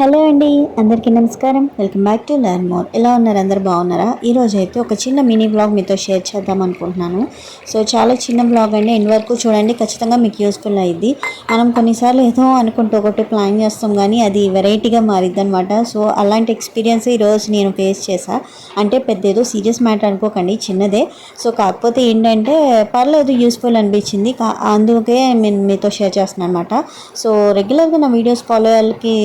Hello అండి అందరికీ నమస్కారం. Welcome back to learn more. ఎలా ఉన్నారు? అందరు బాగున్నారా? ఈరోజు అయితే ఒక చిన్న మినీ బ్లాగ్ మీతో షేర్ చేద్దాం అనుకుంటున్నాను. సో చాలా చిన్న బ్లాగ్ అండి. ఎండ్ వరకు చూడండి ఖచ్చితంగా మీకు యూస్ఫుల్ అయ్యింది మనం కొన్నిసార్లు ఏదో అనుకుంటూ ఒకటి ప్లాన్ చేస్తాం కానీ అది వెరైటీగా మారిద్ది అనమాట సో అలాంటి ఎక్స్పీరియన్స్ ఈరోజు నేను ఫేస్ చేసా అంటే పెద్ద ఏదో సీరియస్ మ్యాటర్ అనుకోకండి చిన్నదే. సో కాకపోతే ఏంటంటే పర్లేదు యూస్ఫుల్ అనిపించింది. అందుకే నేను మీతో షేర్ చేస్తున్నాను అనమాట సో రెగ్యులర్గా నా వీడియోస్ ఫాలో వాళ్ళకి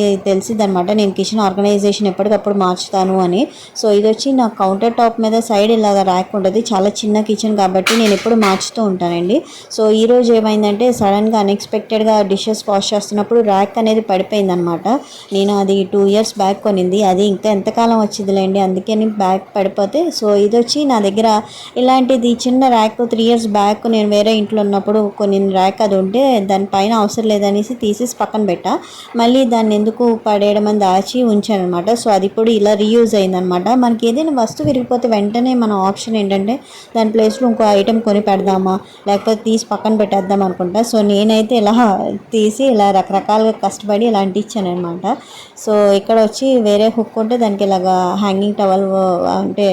అనమాట నేను కిచెన్ ఆర్గనైజేషన్ ఎప్పటికప్పుడు మార్చుతాను అని. సో ఇది వచ్చి నా కౌంటర్ టాప్ మీద సైడ్ ఇలాగ ర్యాక్ ఉంటుంది. చాలా చిన్న కిచెన్ కాబట్టి నేను ఎప్పుడు మార్చుతూ ఉంటానండి. సో ఈ రోజు ఏమైందంటే సడన్గా అన్ఎక్స్పెక్టెడ్గా డిషెస్ వాష్ చేస్తున్నప్పుడు ర్యాక్ అనేది పడిపోయిందనమాట నేను అది టూ ఇయర్స్ బ్యాక్ కొనింది. అది ఇంకా ఎంతకాలం వచ్చిందిలేండి అందుకని బ్యాక్ పడిపోతే. సో ఇది వచ్చి నా దగ్గర ఇలాంటిది చిన్న ర్యాక్ త్రీ ఇయర్స్ బ్యాక్ నేను వేరే ఇంట్లో ఉన్నప్పుడు కొన్ని ర్యాక్ అది ఉంటే దానిపైన అవసరం లేదనేసి తీసేసి పక్కన పెట్టా. మళ్ళీ దాన్ని ఎందుకు పడే పడేయడం అని దాచి ఉంచాను అనమాట సో అది ఇప్పుడు ఇలా రీయూజ్ అయిందనమాట. మనకి ఏదైనా వస్తువు విరిగిపోతే వెంటనే మన ఆప్షన్ ఏంటంటే దాని ప్లేస్లో ఇంకో ఐటెం కొని పెడదామా? లేకపోతే తీసి పక్కన పెట్టేద్దాం అనుకుంటా. సో నేనైతే ఇలా తీసి ఇలా రకరకాలుగా కష్టపడి ఇలా ఇచ్చానమాట సో ఇక్కడ వచ్చి వేరే హుక్ ఉంటే దానికి ఇలాగా హ్యాంగింగ్ టవల్ అంటే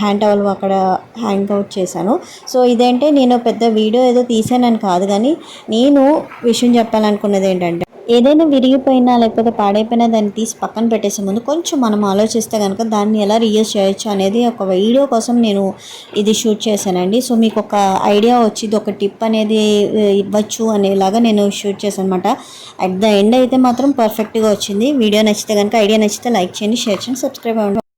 హ్యాండ్ టవల్ అక్కడ హ్యాంగ్ అవుట్ చేశాను. సో ఇదేంటే నేను పెద్ద వీడియో ఏదో తీసానని కాదు కానీ నేను విషయం చెప్పాలనుకున్నది ఏంటంటే ఏదైనా విరిగిపోయినా లేకపోతే పాడైపోయినా దాన్ని తీసి పక్కన పెట్టేసే ముందు కొంచెం మనం ఆలోచిస్తే కనుక దాన్ని ఎలా రీయూజ్ చేయొచ్చు అనేది ఒక వీడియో కోసం నేను ఇది షూట్ చేశానండి. సో మీకు ఒక ఐడియా వచ్చింది ఒక టిప్ అనేది ఇవ్వచ్చు అనేలాగా నేను షూట్ చేశాను అనమాట అట్ ద ఎండ్ అయితే మాత్రం పర్ఫెక్ట్గా వచ్చింది. వీడియో నచ్చితే కనుక ఐడియా నచ్చితే లైక్ చేయండి షేర్ చేయండి సబ్స్క్రైబ్ అవ్వండి.